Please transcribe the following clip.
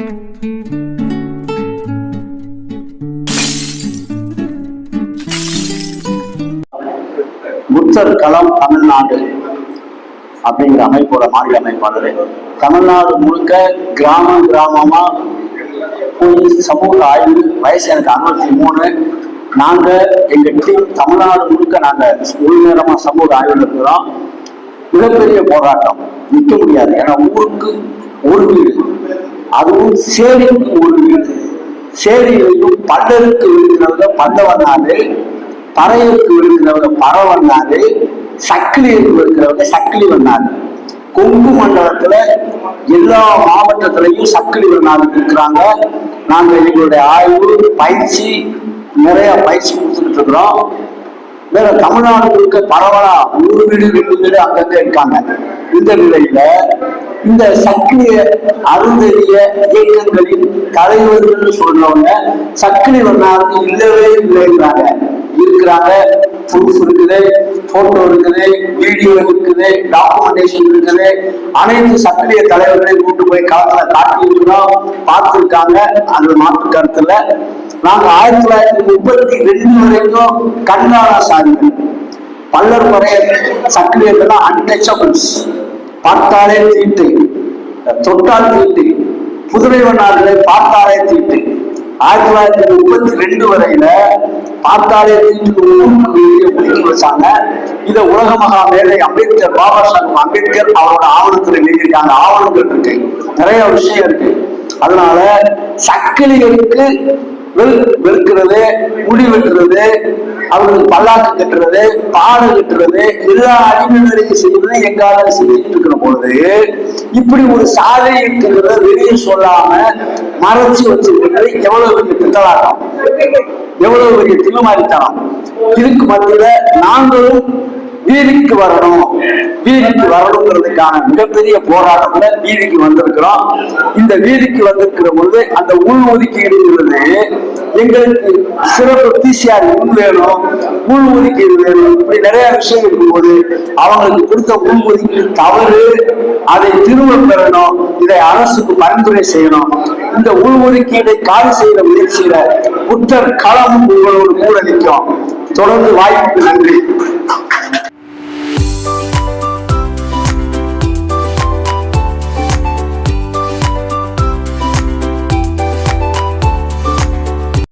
புத்தர் களம் தமிழ்நாடு அப்படிங்கிற அமைப்போட மாநில அமைப்பாளர். தமிழ்நாடு முழுக்க கிராமம் கிராமமா போய் சமூக ஆய்வு வயசு எனக்கு அறுபத்தி மூணு. நாங்க எங்க டீம் தமிழ்நாடு முழுக்க நாங்க ஒரு நேரமா சமூக ஆய்வுல இருக்கிறோம். மிகப்பெரிய போராட்டம். நிற்க முடியாது. ஏன்னா ஊருக்கு ஒரு வீடு. அதுவும் சேரிக்கு ஒரு வீடு பண்டருக்கு இருக்கிறவங்க பல்ல பறையருக்கு இருக்கிறவங்க பற வண்ணாது சக்கிலியருக்கு இருக்கிறவங்க சக்கிலி வண்ணாது கொங்கு மண்டலத்துல எல்லா மாவட்டத்திலையும் சக்கிலி வண்ணாது இருக்கிறாங்க. நாங்கள் எங்களுடைய ஆய்வு பயிற்சி நிறைய பயிற்சி கொடுத்துக்கிட்டு இருக்கிறோம். வேற தமிழ்நாடு முழுக்க பரவலா ஒரு வீடு ரெண்டு வீடு அங்கங்க இருக்காங்க. இந்த நிலையில இந்த சக்கிலிய அருந்தறிய இயக்கங்களின் தலைவர்கள் சொல்றவங்க சக்கிலி வண்ணாருக்கு இல்லவே இல்லைங்கிறாங்க இருக்கிறாங்க ப்ரூஃப் இருக்குது போட்டோ இருக்குது வீடியோ இருக்குது டாக்குமெண்டேஷன் இருக்குது. அனைத்து சக்கிலிய தலைவர்களையும் கூட்டு போய் களத்துல காட்டி இருக்கிறோம் பார்த்துருக்காங்க. அது மாற்று கருத்துல. நாங்க ஆயிரத்தி தொள்ளாயிரத்தி முப்பத்தி ரெண்டு வரைக்கும் கண்ணாலா சாதிகள் பல்லர் முறைய சக்கிலியர்கள்லாம் அன்டச்சபிள்ஸ் பார்த்தாலே தீட்டு. தொட்டால் தீட்டு. புதுமை வண்ணார்களை பார்த்தாலே தீட்டு. ஆயிரத்தி தொள்ளாயிரத்தி முப்பத்தி ரெண்டு வரையில பார்த்தாலே தீட்டு வச்சாங்க. இத உலக மகா மேலை அம்பேத்கர் பாபா சாஹிப் அம்பேத்கர் அவரோட ஆவணத்துல எழுதியிருக்காங்க. ஆவணங்கள் இருக்கு. நிறைய விஷயம் இருக்கு. அதனால சக்கிலிகளுக்கு வெறுக்கிறது வெளுக்கிறது முடி வெட்டுறது அவங்களுக்கு பல்லாக்கு கட்டுறது பாடு கட்டுறது எல்லா அடிமைகளையும் செய்வது எங்கால செஞ்சுட்டு இருக்கிற பொழுது இப்படி ஒரு சாலை இருக்கிறத வெளியே சொல்லாம மறைச்சு வச்சிருக்கிறது எவ்வளவு பெரிய பித்தலாட்டம் எவ்வளவு பெரிய திமிமாரித்தனம்? இதுக்கு மத்தியில நாங்களும் வீதிக்கு வரணும். வீதிக்கு வரணுங்கிறதுக்கான மிகப்பெரிய போராட்டத்துல வீதிக்கு வந்திருக்கிறோம். இந்த வீதிக்கு வந்திருக்கிற பொழுது அந்த உள் ஒதுக்கீடு எங்களுக்கு சிறப்பு பிசிஆர் உள் வேணும் உள் ஒதுக்கீடு வேணும். இப்படி நிறைய விஷயம் இருக்கும்போது அவங்களுக்கு கொடுத்த உள் ஒதுக்கீடு தவறு. அதை திரும்ப பெறணும். இதை அரசுக்கு பரிந்துரை செய்யணும். இந்த உள் ஒதுக்கீடை காலி செய்த முயற்சியில புத்தர் களமும் உங்களோடு கூட நிற்கும் தொடர்ந்து வாய்ப்புக்கு நன்றி.